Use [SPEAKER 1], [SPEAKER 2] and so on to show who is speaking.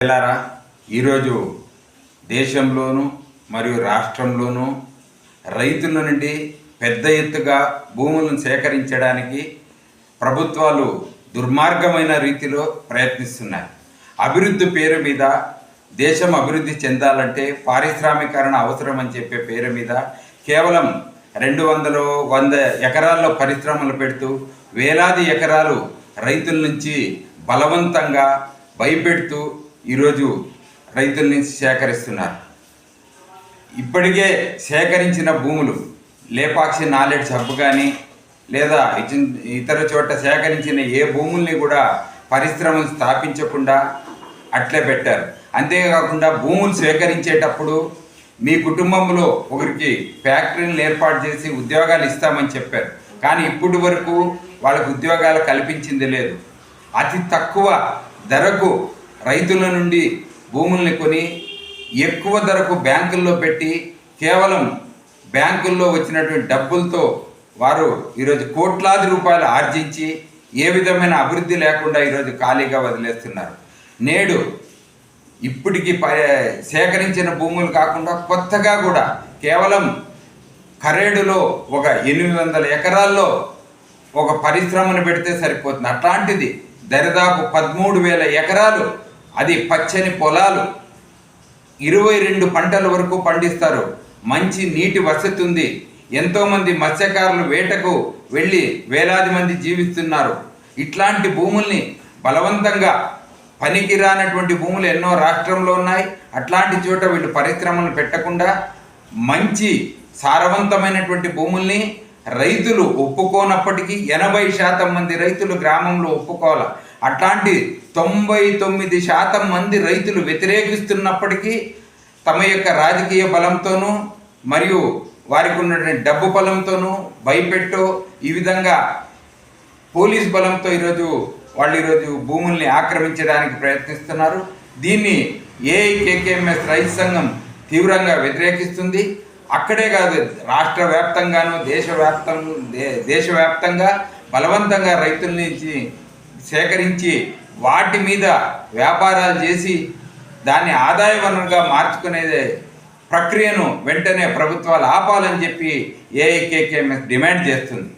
[SPEAKER 1] పిల్లారా ఈరోజు దేశంలోను మరియు రాష్ట్రంలోనూ రైతుల నుండి పెద్ద ఎత్తుగా భూములను సేకరించడానికి ప్రభుత్వాలు దుర్మార్గమైన రీతిలో ప్రయత్నిస్తున్నాయి. అభివృద్ధి పేరు మీద దేశం అభివృద్ధి చెందాలంటే పారిశ్రామికరణ అవసరం అని చెప్పే పేరు మీద కేవలం రెండు వందలు వంద ఎకరాల్లో పరిశ్రమలు పెడుతూ వేలాది ఎకరాలు రైతుల నుంచి బలవంతంగా భయపెడుతూ ఈరోజు రైతుల నుంచి సేకరిస్తున్నారు. ఇప్పటికే సేకరించిన భూములు లేపాక్షి నాలెడ్జ్ హబ్ కానీ లేదా ఇతర చోట సేకరించిన ఏ భూముల్ని కూడా పరిశ్రమలు స్థాపించకుండా అట్లే పెట్టారు. అంతేకాకుండా భూములు సేకరించేటప్పుడు మీ కుటుంబంలో ఒకరికి ఫ్యాక్టరీని ఏర్పాటు చేసి ఉద్యోగాలు ఇస్తామని చెప్పారు. కానీ ఇప్పటి వరకు వాళ్ళకు ఉద్యోగాలు కల్పించింది లేదు. అతి తక్కువ ధరకు రైతుల నుండి భూముల్ని కొని ఎక్కువ ధరకు బ్యాంకుల్లో పెట్టి కేవలం బ్యాంకుల్లో వచ్చినటువంటి డబ్బులతో వారు ఈరోజు కోట్లాది రూపాయలు ఆర్జించి ఏ విధమైన అభివృద్ధి లేకుండా ఈరోజు ఖాళీగా వదిలేస్తున్నారు. నేడు ఇప్పటికి ప సేకరించిన భూములు కాకుండా కొత్తగా కూడా కేవలం కరేడులో ఒక ఎనిమిది వందల ఎకరాల్లో ఒక పరిశ్రమను పెడితే సరిపోతుంది. అట్లాంటిది దరిదాపు పదమూడు వేల ఎకరాలు అది పచ్చని పొలాలు. ఇరవై రెండు పంటల వరకు పండిస్తారు. మంచి నీటి వసతి ఉంది. ఎంతోమంది మత్స్యకారులు వేటకు వెళ్ళి వేలాది మంది జీవిస్తున్నారు. ఇట్లాంటి భూముల్ని బలవంతంగా పనికి రానటువంటి భూములు ఎన్నో రాష్ట్రంలో ఉన్నాయి. అట్లాంటి చోట వీళ్ళు పరిశ్రమలు పెట్టకుండా మంచి సారవంతమైనటువంటి భూముల్ని రైతులు ఒప్పుకోనప్పటికీ ఎనభై శాతం మంది రైతులు గ్రామంలో ఒప్పుకోవాలి? అట్లాంటి తొంభై తొమ్మిది శాతం మంది రైతులు వ్యతిరేకిస్తున్నప్పటికీ తమ యొక్క రాజకీయ బలంతోనూ మరియు వారికి ఉన్నటువంటి డబ్బు బలంతోనూ భయపెట్టో ఈ విధంగా పోలీస్ బలంతో ఈరోజు వాళ్ళు ఈరోజు భూముల్ని ఆక్రమించడానికి ప్రయత్నిస్తున్నారు. దీన్ని ఏఐకేకేఎంఎస్ రైతు సంఘం తీవ్రంగా వ్యతిరేకిస్తుంది. అక్కడే కాదు రాష్ట్ర వ్యాప్తంగాను దేశవ్యాప్తం దే- దేశవ్యాప్తంగా బలవంతంగా రైతుల నుంచి సేకరించి వాటి మీద వ్యాపారాలు చేసి దాన్ని ఆదాయ వనరుగా మార్చుకునే ప్రక్రియను వెంటనే ప్రభుత్వాలు ఆపాలని చెప్పి ఏఐకేకేఎంఎస్ డిమాండ్ చేస్తుంది.